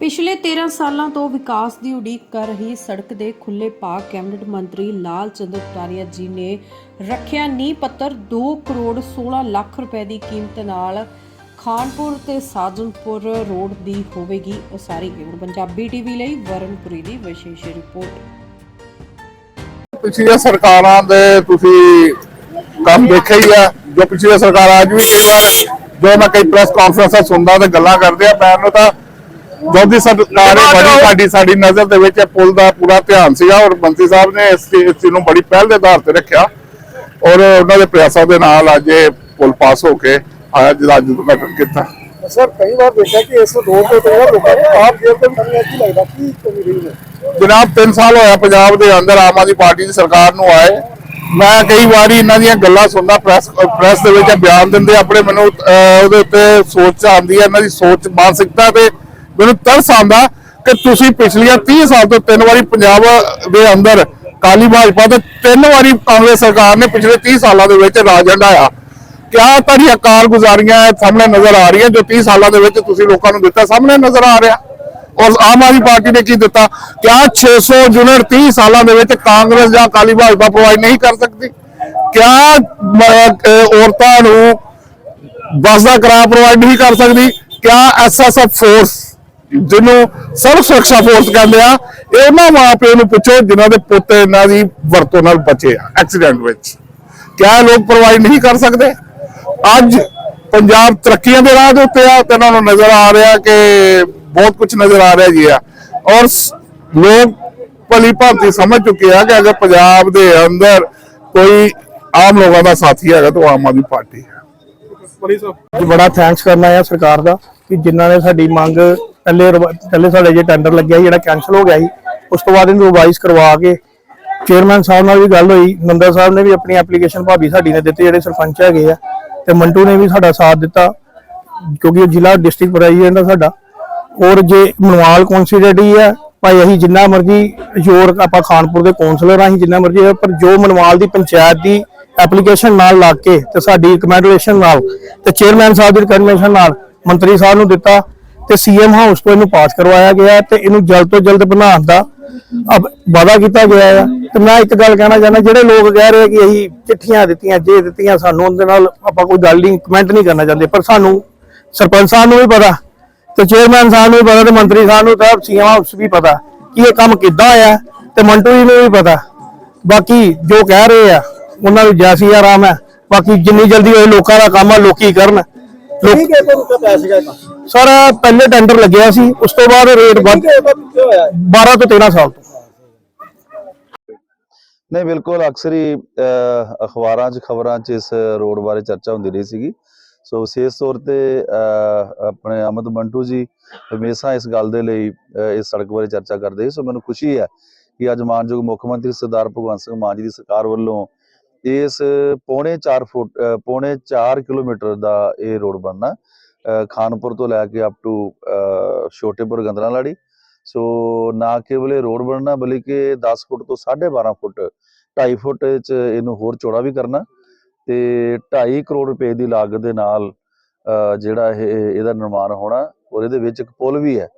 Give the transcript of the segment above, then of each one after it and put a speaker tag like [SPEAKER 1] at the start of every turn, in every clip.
[SPEAKER 1] ਪਿਛਲੇ 13 ਸਾਲਾਂ ਤੋਂ ਵਿਕਾਸ ਦੀ ਉਡੀਕ ਕਰ ਰਹੀ ਸੜਕ ਦੇ ਖੁੱਲੇ ਭਾਗ ਕੈਬਨਿਟ ਮੰਤਰੀ ਲਾਲ ਚੰਦਰ ਕਟਾਰੀਆ ਜੀ ਨੇ ਰੱਖਿਆ ਨੀਂਹ ਪੱਤਰ 2 ਕਰੋੜ 16 ਲੱਖ ਰੁਪਏ ਦੀ ਕੀਮਤ ਨਾਲ ਖਾਨਪੁਰ ਤੇ ਸਾਜਨਪੁਰ ਰੋਡ ਦੀ ਹੋਵੇਗੀ ਉਸਾਰੀ। ਹੁਣ ਪੰਜਾਬੀ ਟੀਵੀ ਲਈ ਵਰਨਪੁਰੀ ਦੀ ਵਿਸ਼ੇਸ਼ ਰਿਪੋਰਟ।
[SPEAKER 2] ਪਿਛਲੀਆਂ ਸਰਕਾਰਾਂ ਦੇ ਤੁਸੀਂ ਕੰਮ ਦੇਖਿਆ ਹੀ ਆ, ਜੋ ਪਿਛਲੀਆਂ ਸਰਕਾਰਾਂ ਅੱਜ ਵੀ ਕਈ ਵਾਰ ਜੋ ਮੈਂ ਕਈ ਪ੍ਰੈਸ ਕਾਨਫਰੰਸਾਂ ਸੁਣਦਾ ਤੇ ਗੱਲਾਂ ਕਰਦੇ ਆ ਮੈਨੂੰ ਤਾਂ ਜੋਦੀ ਸਰਕਾਰ ਨੇ ਬੜੀ ਸਾਡੀ ਸਾਡੀ ਨਜ਼ਰ ਦੇ ਵਿੱਚ ਪੁਲ ਦਾ ਪੂਰਾ ਧਿਆਨ ਸੀਗਾ ਔਰ ਮੰਤਰੀ ਸਾਹਿਬ ਨੇ ਇਸ ਚੀਜ਼ ਨੂੰ ਬੜੀ ਪਹਿਲ ਦੇ ਆਧਾਰ ਤੇ ਰੱਖਿਆ ਔਰ ਉਹਨਾਂ ਦੇ ਪ੍ਰਯਾਸਾਂ ਦੇ ਨਾਲ ਅੱਜ ਇਹ ਪੁਲ ਪਾਸ ਹੋ ਕੇ ਆਇਆ ਜਿਹੜਾ ਅੱਜ ਉਦਘਾਟਨ ਕੀਤਾ।
[SPEAKER 3] ਸਰ ਕਈ ਵਾਰ ਦੇਖਿਆ ਕਿ ਇਸ ਰੋਡ ਤੇ ਤੇ ਲੋਕਾਂ ਨੂੰ ਆਪ ਜੇਬ ਤੋਂ ਵੀ ਨਹੀਂ ਕੀ ਲੱਗਦਾ ਕੀ ਕਮੀ ਰਹੀ ਹੈ?
[SPEAKER 2] ਜਨਾਬ 3 ਸਾਲ ਹੋਇਆ ਪੰਜਾਬ ਦੇ ਅੰਦਰ ਆਮ ਆਦਮੀ ਪਾਰਟੀ ਦੀ ਸਰਕਾਰ ਨੂੰ ਆਏ। ਮੈਂ ਕਈ ਵਾਰੀ ਇਹਨਾਂ ਦੀਆਂ ਗੱਲਾਂ ਸੁਣਦਾ ਪ੍ਰੈਸ ਪ੍ਰੈਸ ਦੇ ਵਿੱਚ ਬਿਆਨ ਦਿੰਦੇ ਆਪਣੇ ਮੈਨੂੰ ਉਹਦੇ ਉੱਤੇ ਸੋਚ ਆਉਂਦੀ ਹੈ ਇਹਨਾਂ ਦੀ ਸੋਚ ਮਾਨਸਿਕਤਾ ਤੇ ਮੈਨੂੰ ਤਰਸ ਆਉਂਦਾ ਕਿ ਤੁਸੀਂ ਪਿਛਲੀਆਂ 30 ਸਾਲ ਤੋਂ ਤਿੰਨ ਵਾਰੀ ਪੰਜਾਬ ਦੇ ਅੰਦਰ ਕਾਲੀ ਭਾਜਪਾ ਤੇ ਤਿੰਨ ਵਾਰੀ ਕਾਂਗਰਸ ਸਰਕਾਰ ਨੇ ਪਿਛਲੇ 30 ਸਾਲਾਂ ਦੇ ਵਿੱਚ ਰਾਜ ਹੰਢਾਇਆ ਕਿਆ ਤੁਹਾਡੀਆਂ ਕਾਰਗੁਜ਼ਾਰੀਆਂ ਸਾਹਮਣੇ ਨਜ਼ਰ ਆ ਰਹੀਆਂ ਜੋ 30 ਸਾਲਾਂ ਦੇ ਵਿੱਚ ਤੁਸੀਂ ਲੋਕਾਂ ਨੂੰ ਦਿੱਤਾ? ਸਾਹਮਣੇ ਨਜ਼ਰ ਆ ਰਿਹਾ। ਔਰ ਆਮ ਆਦਮੀ ਪਾਰਟੀ ਨੇ ਕੀ ਦਿੱਤਾ? ਕਿਆ 600 ਯੂਨਿਟ 30 ਸਾਲਾਂ ਦੇ ਵਿੱਚ ਕਾਂਗਰਸ ਜਾਂ ਅਕਾਲੀ ਭਾਜਪਾ ਪ੍ਰੋਵਾਈਡ ਨਹੀਂ ਕਰ ਸਕਦੀ? ਕਿਆ ਔਰਤਾਂ ਨੂੰ ਬੱਸ ਦਾ ਕਿਰਾਇਆ ਪ੍ਰੋਵਾਈਡ ਨਹੀਂ ਕਰ ਸਕਦੀ? ਕਿਆ ਐਸਐਸਐਫ ਫੋਰਸ ਜਿਹਨੂੰ ਸਰਵ ਸੁਰੱਖਿਆ ਫੋਰਸ ਕਹਿੰਦੇ ਆ ਇਹ ਉਹਨਾਂ ਮਾਪਿਆਂ ਨੂੰ ਪੁੱਛੋ ਜਿਨ੍ਹਾਂ ਦੇ ਪੁੱਤ ਇਹਨਾਂ ਦੀ ਵਰਤੋਂ ਨਾਲ ਬਚੇ ਆ ਐਕਸੀਡੈਂਟ ਵਿੱਚ। ਕਿਆ ਲੋਕ ਪ੍ਰੋਵਾਈਡ ਨਹੀਂ ਕਰ ਸਕਦੇ? ਅੱਜ ਪੰਜਾਬ ਤਰੱਕੀਆਂ ਦੇ ਰਾਹ ਦੇ ਉੱਤੇ ਆ ਤੇ ਇਹਨਾਂ ਨੂੰ ਨਜ਼ਰ ਆ ਰਿਹਾ ਕਿ ਬਹੁਤ ਕੁਝ ਨਜ਼ਰ ਆ ਰਿਹਾ ਜੀ ਆ। ਔਰ ਲੋਕ ਭਲੀ ਭਾਂਤੀ ਸਮਝ ਚੁੱਕੇ ਆ ਕਿ ਅਗਰ ਪੰਜਾਬ ਦੇ ਅੰਦਰ ਕੋਈ ਆਮ ਲੋਕਾਂ ਦਾ ਸਾਥੀ ਹੈਗਾ ਤਾਂ ਉਹ ਆਮ ਆਦਮੀ ਪਾਰਟੀ ਹੈ।
[SPEAKER 3] ਬੜਾ
[SPEAKER 4] ਥੈਂਕਸ ਕਰਨਾ ਹੈ ਸਰਕਾਰ ਦਾ ਕਿ ਜਿਨ੍ਹਾਂ ਨੇ ਸਾਡੀ ਮੰਗ ਪਹਿਲੇ ਪਹਿਲੇ ਸਾਡੇ ਜੇ ਟੈਂਡਰ ਲੱਗਿਆ ਜਿਹੜਾ ਕੈਨਸਲ ਹੋ ਗਿਆ ਸੀ, ਉਸ ਤੋਂ ਬਾਅਦ ਇਹਨੂੰ ਰਿਵਾਈਜ਼ ਕਰਵਾ ਕੇ ਚੇਅਰਮੈਨ ਸਾਹਿਬ ਨਾਲ ਵੀ ਗੱਲ ਹੋਈ ਨੰਦਾ ਸਾਹਿਬ ਨੇ ਵੀ ਆਪਣੀ ਐਪਲੀਕੇਸ਼ਨ ਭਾਬੀ ਸਾਡੀ ਨੇ ਦਿੱਤੀ, ਜਿਹੜੇ ਸਰਪੰਚ ਹੈਗੇ ਆ, ਤੇ ਮੰਟੂ ਨੇ ਵੀ ਸਾਡਾ ਸਾਥ ਦਿੱਤਾ, ਕਿਉਂਕਿ ਉਹ ਜ਼ਿਲ੍ਹਾ ਡਿਸਟ੍ਰਿਕਟ ਪ੍ਰੈਜ਼ੀਡੈਂਟ ਆ ਸਾਡਾ। ਔਰ ਜੇ ਮਨਵਾਲ ਕੌਂਸਲੇਟੀ ਹੈ ਭਾਈ ਅਸੀਂ ਜਿੰਨਾ ਮਰਜ਼ੀ ਜ਼ੋਰ ਆਪਾਂ ਖਾਨਪੁਰ ਦੇ ਕੌਂਸਲਰ ਆ, ਅਸੀਂ ਜਿੰਨਾ ਮਰਜ਼ੀ ਪਰ ਜੋ ਮਨਵਾਲ ਦੀ ਪੰਚਾਇਤ ਦੀ ਐਪਲੀਕੇਸ਼ਨ ਨਾਲ ਲਾ ਕੇ ਤੇ ਸਾਡੀ ਰਿਕਮੈਂਡੇਸ਼ਨ ਨਾਲ ਤੇ ਚੇਅਰਮੈਨ ਸਾਹਿਬ ਦੀ ਰਿਕਮੈਂਡੇਸ਼ਨ ਨਾਲ ਮੰਤਰੀ ਸਾਹਿਬ ਨੂੰ ਦਿੱਤਾ ਤੇ ਸੀਐਮ ਹਾਊਸ ਤੋਂ ਇਹਨੂੰ ਪਾਸ ਕਰਵਾਇਆ ਗਿਆ ਹੈ ਤੇ ਇਹਨੂੰ ਜਲਦ ਤੋਂ ਜਲਦ ਬਣਾਉਣ ਦਾ ਵਾਅਦਾ ਕੀਤਾ ਗਿਆ ਹੈ। ਤੇ ਮੈਂ ਇੱਕ ਗੱਲ ਕਹਿਣਾ ਚਾਹੁੰਦਾ, ਜਿਹੜੇ ਲੋਕ ਕਹਿ ਰਹੇ ਕਿ ਅਸੀਂ ਚਿੱਠੀਆਂ ਦਿੱਤੀਆਂ, ਜੇ ਦਿੱਤੀਆਂ ਸਾਨੂੰ, ਉਹਦੇ ਨਾਲ ਆਪਾਂ ਕੋਈ ਗੱਲ ਨਹੀਂ ਕਮੈਂਟ ਨਹੀਂ ਕਰਨਾ ਚਾਹੁੰਦੇ, ਪਰ ਸਾਨੂੰ ਸਰਪੰਚ ਸਾਹਿਬ ਨੂੰ ਵੀ ਪਤਾ ਤੇ ਚੇਅਰਮੈਨ ਸਾਹਿਬ ਨੂੰ ਵੀ ਪਤਾ ਤੇ ਮੰਤਰੀ ਸਾਹਿਬ ਨੂੰ ਤਾਂ ਸੀਐਮ ਹਾਊਸ ਵੀ ਪਤਾ ਕਿ ਇਹ ਕੰਮ ਕਿੱਦਾਂ ਹੋਇਆ ਤੇ ਮੰਟੂ ਜੀ ਨੂੰ ਵੀ ਪਤਾ। ਬਾਕੀ ਜੋ ਕਹਿ ਰਹੇ ਆ, ਉਹਨਾਂ ਨੂੰ ਜੈਸੀ ਆਰਾਮ ਹੈ। ਬਾਕੀ ਜਿੰਨੀ ਜਲਦੀ ਹੋਏ ਲੋਕਾਂ ਦਾ ਕੰਮ ਆ, ਲੋਕੀ ਕਰਨ। ਲੋਕ
[SPEAKER 3] ਠੀਕ ਪਤਾ ਸੀਗਾ
[SPEAKER 4] ਸਰ ਪਹਿਲੇ ਟੈਂਡਰ ਲੱਗਿਆ ਸੀ ਉਸ ਤੋਂ ਬਾਅਦ ਰੇਟ ਵੱਧ
[SPEAKER 3] ਠੀਕ ਹੈ ਇਹਦਾ ਪਿੱਛੇ ਹੋਇਆ? ਹੈ।
[SPEAKER 4] 12 ਤੋਂ 13 ਸਾਲ ਤੋਂ।
[SPEAKER 5] ਨਹੀਂ ਬਿਲਕੁਲ ਅਕਸਰ ਹੀ ਅਹ, ਅਖਬਾਰਾਂ 'ਚ ਖਬਰਾਂ 'ਚ ਇਸ ਰੋਡ ਬਾਰੇ ਚਰਚਾ ਹੁੰਦੀ ਰਹੀ ਸੀਗੀ। ਸੋ ਵਿਸ਼ੇਸ਼ ਤੌਰ ਤੇ ਅਹ, ਆਪਣੇ ਅਮਦ ਮੰਟੂ ਜੀ ਹਮੇਸ਼ਾ ਇਸ ਗੱਲ ਦੇ ਲਈ ਅਹ, ਇਸ ਸੜਕ ਬਾਰੇ ਚਰਚਾ ਕਰਦੇ ਸੀ। ਸੋ ਮੈਨੂੰ ਖੁਸ਼ੀ ਹੈ ਕਿ ਅੱਜ ਮਾਨਯੋਗ ਮੁੱਖ ਮੰਤਰੀ ਸਰਦਾਰ ਭਗਵੰਤ ਸਿੰਘ ਮਾਨ ਜੀ ਦੀ ਸਰਕਾਰ ਵੱਲੋਂ ਇਸ ਪੌਣੇ 4 ਫੁੱਟ ਅਹ, ਪੌਣੇ 4 ਕਿਲੋਮੀਟਰ ਦਾ ਇਹ ਰੋਡ ਬਣਨਾ ਖਾਨਪੁਰ ਤੋਂ ਲੈ ਕੇ ਅਪ ਟੂ ਛੋਟੇਪੁਰ ਗੰਦਰਾਲਾੜੀ। ਸੋ ਨਾ ਕੇਵਲ ਇਹ ਰੋਡ ਬਣਨਾ ਬਲਕਿ 10 ਫੁੱਟ ਤੋਂ 12.5 ਫੁੱਟ 2.5 ਫੁੱਟ ਚ ਇਹਨੂੰ ਹੋਰ ਚੌੜਾ ਵੀ ਕਰਨਾ। ਤੇ 2.5 ਕਰੋੜ ਰੁਪਏ ਦੀ ਲਾਗਤ ਦੇ ਨਾਲ ਜਿਹੜਾ ਇਹ ਇਹਦਾ ਨਿਰਮਾਣ ਹੋਣਾ ਔਰ ਇਹਦੇ ਵਿੱਚ ਇੱਕ ਪੁਲ ਵੀ ਹੈ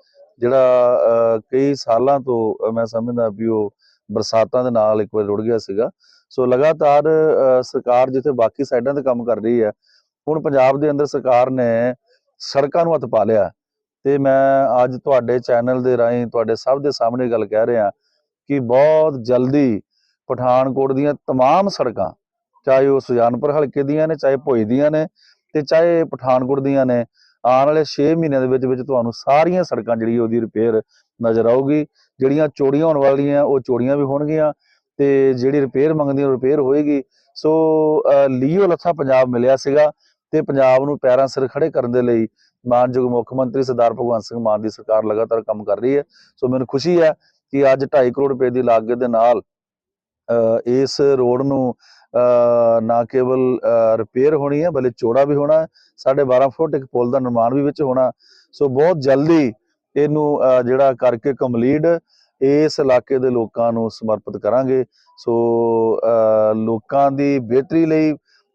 [SPEAKER 5] ਜਿਹੜਾ ਅਹ, ਕਈ ਸਾਲਾਂ ਤੋਂ ਮੈਂ ਸਮਝਦਾ ਵੀ ਉਹ ਬਰਸਾਤਾਂ ਦੇ ਨਾਲ ਇੱਕ ਵਾਰ ਰੁੜ ਗਿਆ ਸੀਗਾ। ਸੋ ਲਗਾਤਾਰ ਅਹ, ਸਰਕਾਰ ਜਿੱਥੇ ਬਾਕੀ ਸਾਈਡਾਂ ਤੇ ਕੰਮ ਕਰ ਰਹੀ ਹੈ ਹੁਣ ਪੰਜਾਬ ਦੇ ਅੰਦਰ ਸਰਕਾਰ ਨੇ ਸੜਕਾਂ ਨੂੰ ਹੱਥ ਪਾ ਲਿਆ ਤੇ ਮੈਂ ਅੱਜ ਤੁਹਾਡੇ ਚੈਨਲ ਦੇ ਰਾਹੀਂ ਤੁਹਾਡੇ ਸਭ ਦੇ ਸਾਹਮਣੇ ਗੱਲ ਕਹਿ ਰਿਹਾ ਕਿ ਬਹੁਤ ਜਲਦੀ ਪਠਾਨਕੋਟ ਦੀਆਂ तमाम ਸੜਕਾਂ ਚਾਹੇ ਉਹ ਸੁਜਾਨਪੁਰ ਹਲਕੇ ਦੀਆਂ ਨੇ ਚਾਹੇ ਭੋਈ ਦੀਆਂ ਨੇ ਤੇ ਚਾਹੇ ਪਠਾਨਕੋਟ ਦੀਆਂ ਨੇ ਆਉਣ ਵਾਲੇ 6 ਮਹੀਨਿਆਂ ਦੇ ਵਿੱਚ ਵਿੱਚ ਤੁਹਾਨੂੰ ਸਾਰੀਆਂ ਸੜਕਾਂ ਜਿਹੜੀ ਉਹਦੀ ਰਿਪੇਅਰ ਨਜ਼ਰ ਆਊਗੀ ਜਿਹੜੀਆਂ ਚੋੜੀਆਂ ਹੋਣ ਵਾਲੀਆਂ ਉਹ ਚੋੜੀਆਂ ਵੀ ਹੋਣਗੀਆਂ ਤੇ ਜਿਹੜੀ ਰਿਪੇਅਰ ਮੰਗਦੀ ਉਹ ਰਿਪੇਅਰ ਹੋਏਗੀ ਸੋ ਅਹ, ਲੀਓ ਲੱਥਾ ਪੰਜਾਬ ਮਿਲਿਆ ਸੀਗਾ ਤੇ ਪੰਜਾਬ ਨੂੰ ਪੈਰਾਂ ਸਿਰ ਖੜੇ ਕਰਨ ਦੇ ਲਈ ਮਾਨਯੋਗ ਮੁੱਖ ਮੰਤਰੀ ਸਰਦਾਰ ਭਗਵੰਤ ਸਿੰਘ ਮਾਨ ਦੀ ਸਰਕਾਰ ਲਗਾਤਾਰ ਕੰਮ ਕਰ ਰਹੀ ਹੈ। ਸੋ ਮੈਨੂੰ ਖੁਸ਼ੀ ਹੈ ਕਿ ਅੱਜ 2.5 ਕਰੋੜ ਰੁਪਏ ਦੀ ਲਾਗਤ ਦੇ ਨਾਲ ਇਸ ਰੋਡ ਨੂੰ ਨਾ ਕੇਵਲ ਰਿਪੇਅਰ ਹੋਣੀ ਹੈ ਬਲੇ ਚੌੜਾ ਵੀ ਹੋਣਾ ਹੈ। 12.5 ਫੁੱਟ ਇੱਕ ਪੁਲ ਦਾ ਨਿਰਮਾਣ ਵੀ ਵਿੱਚ ਹੋਣਾ ਸੋ ਬਹੁਤ ਜਲਦੀ ਇਹਨੂੰ ਜਿਹੜਾ ਕਰਕੇ ਕੰਪਲੀਟ ਇਸ ਇਲਾਕੇ ਦੇ ਲੋਕਾਂ ਨੂੰ ਸਮਰਪਿਤ ਕਰਾਂਗੇ। ਸੋ ਲੋਕਾਂ ਦੀ ਬਿਹਤਰੀ ਲਈ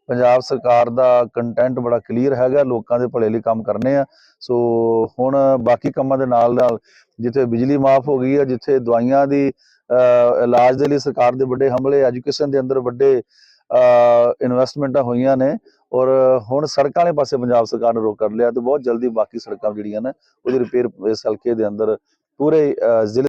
[SPEAKER 5] ਪੰਜਾਬ ਸਰਕਾਰ ਦਾ ਕੰਟੈਂਟ ਬੜਾ ਕਲੀਅਰ ਹੈਗਾ ਲੋਕਾਂ ਦੇ ਭਲੇ ਲਈ ਕੰਮ ਕਰਨੇ ਆ। ਸੋ ਹੁਣ ਬਾਕੀ ਕੰਮਾਂ ਦੇ ਨਾਲ ਨਾਲ ਜਿੱਥੇ ਬਿਜਲੀ ਮਾਫ ਹੋ ਗਈ ਹੈ ਜਿੱਥੇ ਦਵਾਈਆਂ ਦੀ ਅਹ, ਇਲਾਜ ਦੇ ਲਈ ਸਰਕਾਰ ਦੇ ਵੱਡੇ ਹਮਲੇ ਐਜੂਕੇਸ਼ਨ ਦੇ ਅੰਦਰ ਵੱਡੇ ਇਨਵੈਸਟਮੈਂਟਾਂ ਹੋਈਆਂ ਨੇ ਔਰ ਹੁਣ ਸੜਕਾਂ ਵਾਲੇ ਪਾਸੇ ਪੰਜਾਬ ਸਰਕਾਰ ਨੇ ਰੋਕ ਕਰ ਲਿਆ ਤੇ ਬਹੁਤ ਜਲਦੀ ਬਾਕੀ ਸੜਕਾਂ ਜਿਹੜੀਆਂ ਨੇ ਉਹਦੀ ਰਿਪੇਅਰ ਇਸ ਹਲਕੇ ਦੇ ਅੰਦਰ ਪੂਰੇ ਜ਼ਿਲ੍ਹੇ